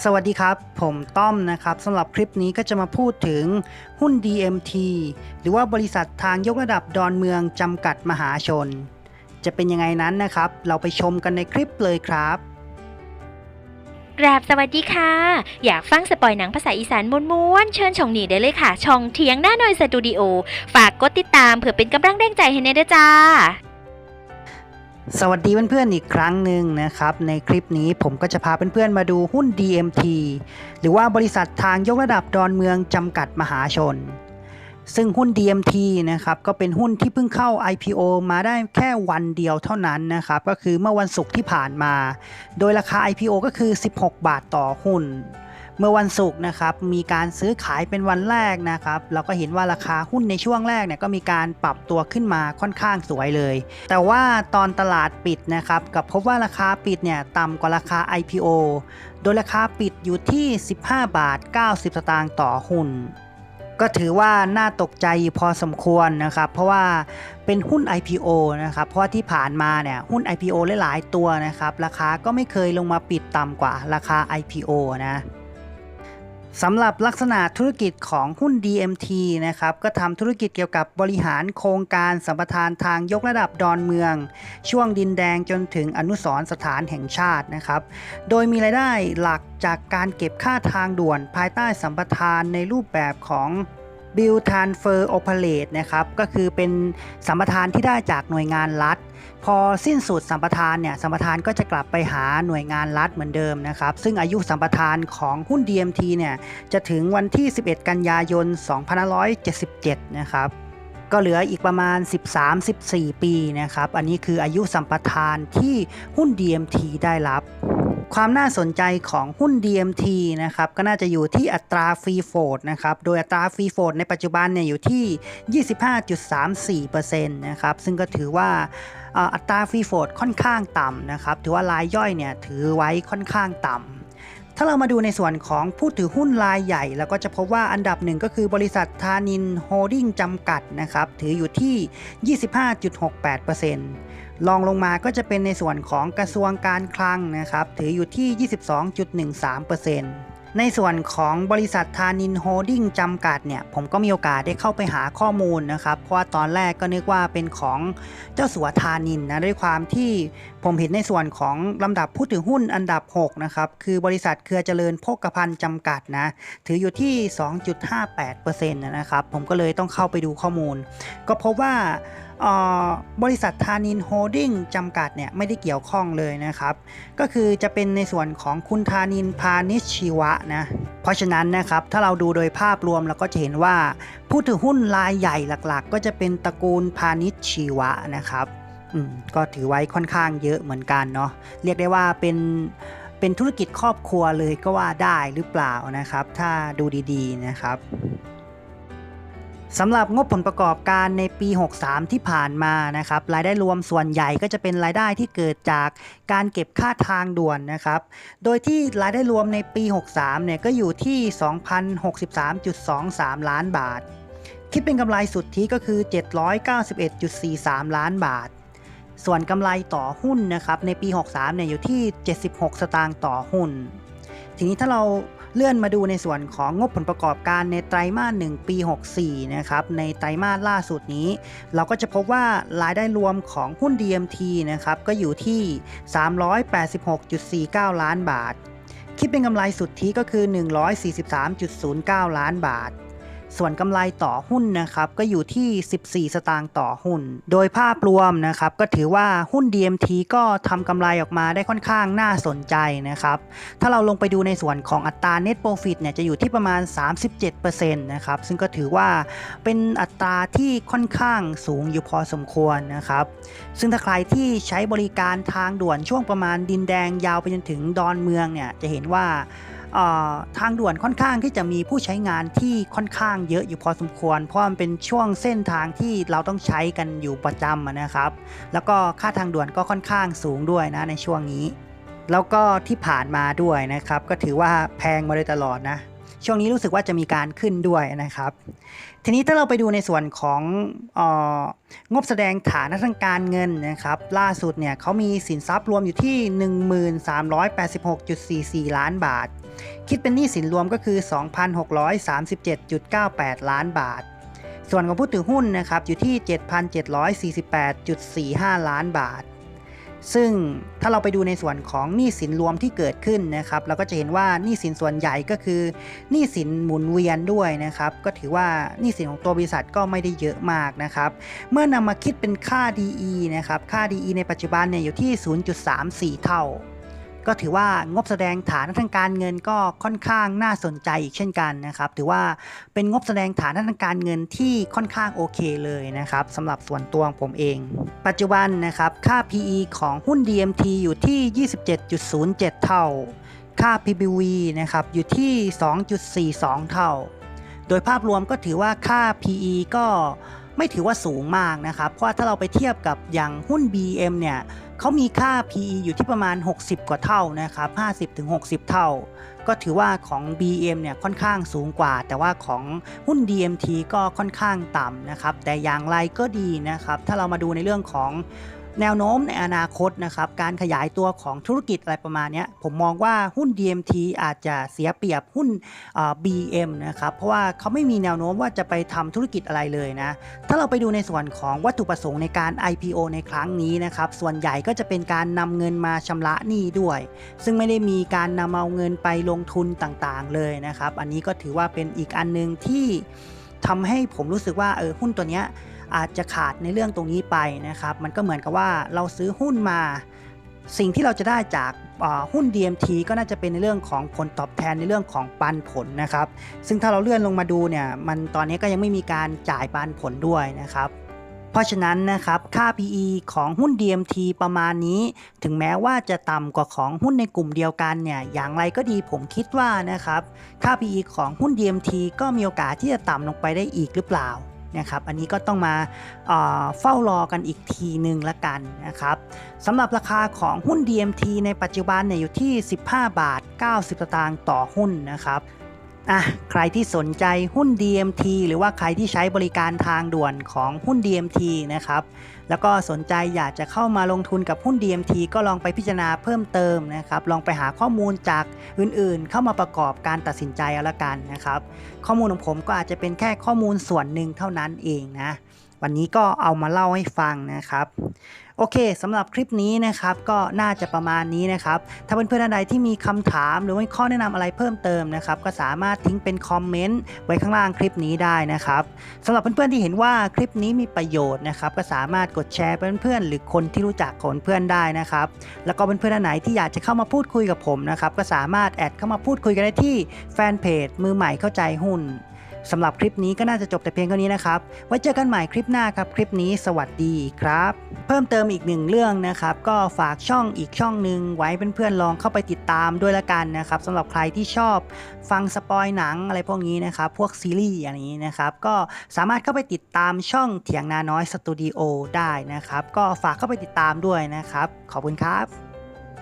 สวัสดีครับ ผมต้อมนะครับสำหรับคลิปนี้ก็จะมาพูดถึงหุ้น DMT หรือว่าบริษัททางยกระดับดอนเมืองจำกัดมหาชน จะเป็นยังไงนั้นนะครับ เราไปชมกันในคลิปเลยครับกราบสวัสดีค่ะ อยากฟังสปอยหนังภาษาอีสานม้วนๆเชิญช่องนี้ได้เลยค่ะ ช่องเทียงหน้าหน่อยสตูดิโอ ฝากกดติดตามเพื่อเป็นกำลังแรงใจให้เนด้จ้า สวัสดีเพื่อนๆอีกครั้งหนึ่งนะครับ ในคลิปนี้ผมก็จะพาเพื่อนๆมาดูหุ้น DMT หรือว่าบริษัททางยกระดับดอนเมืองจำกัดมหาชน ซึ่งหุ้น DMT นะครับก็เป็นหุ้นที่เพิ่งเข้า IPO มาได้แค่วันเดียวเท่านั้นนะครับ ก็คือเมื่อวันศุกร์ที่ผ่านมา โดยราคา IPO ก็คือ 16 บาทต่อหุ้น มื่อวันศุกร์นะครับมีการซื้อขายเป็นวันแรกนะครับเราก็เห็นว่าราคาหุ้นในช่วงแรกเนี่ยก็มีการปรับตัวขึ้นมาค่อนข้างสวยเลย แต่ว่าตอนตลาดปิดนะครับกับพบว่าราคาปิดเนี่ยต่ำกว่าราคา IPO โดยราคาปิดอยู่ที่ 15 บาท 90 สตางค์ต่อหุ้นก็ถือว่าน่าตกใจพอสมควรนะครับ เพราะว่าเป็นหุ้น IPO นะครับ เพราะที่ผ่านมาเนี่ยหุ้น IPO หลายๆตัวนะครับ ราคาก็ไม่เคยลงมาปิดต่ำกว่าราคา IPO นะ สำหรับลักษณะธุรกิจของหุ้น DMT นะครับก็ทำธุรกิจเกี่ยวกับบริหารโครงการสัมปทานทางยกระดับดอนเมือง ช่วงดินแดงจนถึงอนุสรณ์สถานแห่งชาตินะครับโดยมีรายได้หลักจากการเก็บค่าทางด่วนภายใต้สัมปทานในรูปแบบของ Bill Transfer Operate นะครับก็คือเป็นสัมปทานที่ได้จากหน่วยงานรัฐ พอสิ้นสุดสัมปทานเนี่ยสัมปทานก็จะกลับไปหาหน่วยงานรัฐเหมือนเดิมนะครับซึ่งอายุสัมปทานของหุ้น DMT เนี่ยจะถึงวันที่ 11 กันยายน 2577 นะครับก็เหลืออีกประมาณ 13-14 ปีนะครับอันนี้คืออายุสัมปทานที่หุ้น DMT ได้รับ ความน่าสนใจของหุ้น DMT นะครับก็น่าจะอยู่ที่อัตราฟรีโฟดนะครับโดยอัตราฟรีโฟดในปัจจุบันเนี่ยอยู่ที่ 25.34%นะครับซึ่งก็ถือว่าอัตราฟรีโฟดค่อนข้างต่ำนะครับถือว่ารายย่อยเนี่ยถือไว้ค่อนข้างต่ำ ถ้าเรามาดูในส่วนของผู้ถือหุ้นรายใหญ่ เราก็จะพบว่าอันดับหนึ่งก็คือบริษัทธานินโฮดดิ้งจำกัดนะครับ ถืออยู่ที่ 25.68%รองลงมาก็จะเป็นในส่วนของกระทรวงการคลังนะครับ ถืออยู่ที่ 22.13% ในส่วนของบริษัทธานินโฮดิ้งจำกัดเนี่ย ผมก็มีโอกาสได้เข้าไปหาข้อมูลนะครับ เพราะว่าตอนแรกก็นึกว่าเป็นของเจ้าสัวธานินนะ ด้วยความที่ผมเห็นในส่วนของลำดับผู้ถือหุ้นอันดับ 6 นะครับ คือบริษัทเครือเจริญโภคภัณฑ์จำกัดนะ ถืออยู่ที่ 2.58%นะครับ ผมก็เลยต้องเข้าไปดูข้อมูล ก็พบว่าบริษัทธานินโฮดดิ้งจำกัดเนี่ยไม่ได้เกี่ยวข้องเลยนะครับ ก็คือจะเป็นในส่วนของคุณธานินพาณิชชีวะนะเพราะฉะนั้นนะครับถ้าเราดูโดยภาพรวมเราก็จะเห็นว่า ผู้ถือหุ้นรายใหญ่หลักๆ ก็จะเป็นตระกูลพาณิชชีวะนะครับอืมก็ถือไว้ค่อนข้างเยอะเหมือนกันเนาะเรียกได้ว่าเป็นเป็นธุรกิจครอบครัวเลยก็ว่าได้หรือเปล่านะครับ ถ้าดูดีๆนะครับ สำหรับงบผลประกอบการในปี 63 ที่ผ่านมานะครับรายได้รวมส่วนใหญ่ก็จะเป็นรายได้ที่เกิดจากการเก็บค่าทางด่วนนะครับ โดยที่รายได้รวมในปี 63 เนี่ยก็อยู่ที่ 2,063.23 ล้านบาท คิดเป็นกำไรสุทธิก็คือ 791.43 ล้านบาท ส่วนกำไรต่อหุ้นนะครับในปี 63 เนี่ยอยู่ที่ 76 สตางค์ต่อหุ้น ทีนี้ถ้าเรา เลื่อนมาดูในส่วนของงบผลประกอบการในไตรมาส1ปี 64 นะครับในไตรมาสล่าสุดนี้ เราก็จะพบว่ารายได้รวมของหุ้น DMT นะครับก็อยู่ที่ 386.49 ล้านบาท คิดเป็นกำไรสุทธิก็คือ 143.09 ล้านบาท ส่วนกำไรต่อหุ้นนะครับก็อยู่ที่ 14 สตางค์ต่อหุ้น โดยภาพรวมนะครับก็ถือว่าหุ้น DMT ก็ทำกำไรออกมาได้ค่อนข้างน่าสนใจนะครับ ถ้าเราลงไปดูในส่วนของอัตรา Net Profit เนี่ยจะอยู่ที่ประมาณ 37%นะครับ ซึ่งก็ถือว่าเป็นอัตราที่ค่อนข้างสูงอยู่พอสมควรนะครับ ซึ่งถ้าใครที่ใช้บริการทางด่วนช่วงประมาณดินแดงยาวไปจนถึงดอนเมืองเนี่ยจะเห็นว่า ทางด่วนค่อนข้างที่จะมีผู้ใช้งานที่ค่อนข้างเยอะอยู่พอสมควร เพราะมันเป็นช่วงเส้นทางที่เราต้องใช้กันอยู่ประจำนะครับ แล้วก็ค่าทางด่วนก็ค่อนข้างสูงด้วยนะในช่วงนี้ แล้วก็ที่ผ่านมาด้วยนะครับ ก็ถือว่าแพงมาโดยตลอดนะ ช่วงนี้รู้สึกว่าจะมีการขึ้นด้วยนะครับ ทีนี้ถ้าเราไปดูในส่วนของอองบแสดงฐานะทางการเงินนะครับ ล่าสุดเนี่ยเขามีสินทรัพย์รวมอยู่ที่ 1386.44 ล้านบาท คิดเป็นหนี้สินรวมก็คือ 2,637.98 ล้านบาท ส่วนของผู้ถือหุ้นนะครับอยู่ที่ 7,748.45 ล้านบาท ซึ่งถ้าเราไปดูในส่วนของหนี้สินรวมที่เกิดขึ้นนะครับ เราก็จะเห็นว่าหนี้สินส่วนใหญ่ก็คือหนี้สินหมุนเวียนด้วยนะครับ ก็ถือว่าหนี้สินของตัวบริษัทก็ไม่ได้เยอะมากนะครับ เมื่อนำมาคิดเป็นค่า DE นะครับ ค่า DE ในปัจจุบันเนี่ยอยู่ที่ 0.34 เท่า ก็ถือว่างบแสดงฐานทางการเงินก็ค่อนข้างน่าสนใจอีกเช่นกันนะครับ ถือว่าเป็นงบแสดงฐานทางการเงินที่ค่อนข้างโอเคเลยนะครับสำหรับส่วนตัวของผมเอง ปัจจุบันนะครับค่า PE ของหุ้น DMT อยู่ที่ 27.07 เท่า ค่า PBV นะครับอยู่ที่ 2.42 เท่า โดยภาพรวมก็ถือว่าค่า PE ก็ ไม่ถือว่าสูงมากนะครับ เพราะถ้าเราไปเทียบกับอย่างหุ้น BM เนี่ยเขามีค่า PE อยู่ที่ประมาณ 60 กว่าเท่านะครับ 50-60 เท่า ก็ถือว่าของ BM เนี่ยค่อนข้างสูงกว่า แต่ว่าของหุ้น DMT ก็ค่อนข้างต่ำนะครับ แต่อย่างไรก็ดีนะครับ ถ้าเรามาดูในเรื่องของ แนวโน้มในอนาคตนะครับการขยายตัวของธุรกิจอะไรประมาณนี้ผมมองว่าหุ้น DMT อาจจะเสียเปรียบหุ้น BM นะครับเพราะว่าเขาไม่มีแนวโน้มว่าจะไปทำธุรกิจอะไรเลยนะถ้าเราไปดูในส่วนของวัตถุประสงค์ในการ IPO ในครั้งนี้นะครับส่วนใหญ่ก็จะเป็นการนำเงินมาชำระหนี้ด้วย ซึ่งไม่ได้มีการนำเอาเงินไปลงทุนต่างๆเลยนะครับ อันนี้ก็ถือว่าเป็นอีกอันหนึงที่ทำให้ผมรู้สึกว่าเออหุ้นตัวเนี้ย อาจจะขาดในเรื่องตรงนี้ไปนะครับมันก็เหมือนกับว่าเราซื้อหุ้นมา สิ่งที่เราจะได้จากหุ้น DMT ก็น่าจะเป็นในเรื่องของผลตอบแทนในเรื่องของปันผลนะครับ ซึ่งถ้าเราเลื่อนลงมาดูเนี่ยมันตอนนี้ก็ยังไม่มีการจ่ายปันผลด้วยนะครับเพราะฉะนั้นนะครับค่า PE ของหุ้น DMT ประมาณนี้ ถึงแม้ว่าจะต่ำกว่าของหุ้นในกลุ่มเดียวกันเนี่ยอย่างไรก็ดีผมคิดว่านะครับค่า PE ของหุ้น DMT ก็มีโอกาสที่จะต่ำลงไปได้อีกหรือเปล่า นะครับ อันนี้ก็ต้องมาเฝ้ารอกันอีกทีหนึ่งละกันนะครับสำหรับราคาของหุ้น DMT ในปัจจุบันเนี่ยอยู่ที่ 15 บาท 90 สตางค์ต่อหุ้นนะครับ อะใครที่สนใจหุ้น DMT หรือว่าใครที่ใช้บริการทางด่วนของหุ้น DMT นะครับ แล้วก็สนใจอยากจะเข้ามาลงทุนกับหุ้น DMT ก็ลองไปพิจารณาเพิ่มเติมนะครับ ลองไปหาข้อมูลจากอื่นๆ เข้ามาประกอบการตัดสินใจเอาละกันนะครับ ข้อมูลของผมก็อาจจะเป็นแค่ข้อมูลส่วนหนึ่งเท่านั้นเองนะ วันนี้ก็เอามาเล่าให้ฟังนะครับโอเคสำหรับคลิปนี้นะครับก็น่าจะประมาณนี้นะครับ ถ้าเพื่อนๆท่านใดที่มีคำถามหรือว่าข้อแนะนำอะไรเพิ่มเติมนะครับ ก็สามารถทิ้งเป็นคอมเมนต์ไว้ข้างล่างคลิปนี้ได้นะครับสำหรับเพื่อนๆที่เห็นว่าคลิปนี้มีประโยชน์นะครับ ก็สามารถกดแชร์ไปเพื่อนๆหรือคนที่รู้จักของเพื่อนได้นะครับ แล้วก็เพื่อนๆท่านไหนที่อยากจะเข้ามาพูดคุยกับผมนะครับก็สามารถแอดเข้ามาพูดคุยกันได้ที่แฟนเพจมือใหม่เข้าใจหุ้น สำหรับคลิปนี้ก็น่าจะจบแต่เพียงเท่านี้นะครับ ไว้เจอกันใหม่คลิปหน้าครับ คลิปนี้สวัสดีครับ เพิ่มเติมอีกหนึ่งเรื่องนะครับ ก็ฝากช่องอีกช่องหนึ่งไว้เพื่อนๆลองเข้าไปติดตามด้วยละกันนะครับสำหรับใครที่ชอบฟังสปอยหนังอะไรพวกนี้นะครับ พวกซีรีส์อะไรนี้นะครับ ก็สามารถเข้าไปติดตามช่องเถียงนาน้อยสตูดิโอได้นะครับ ก็ฝากเข้าไปติดตามด้วยนะครับ ขอบคุณครับ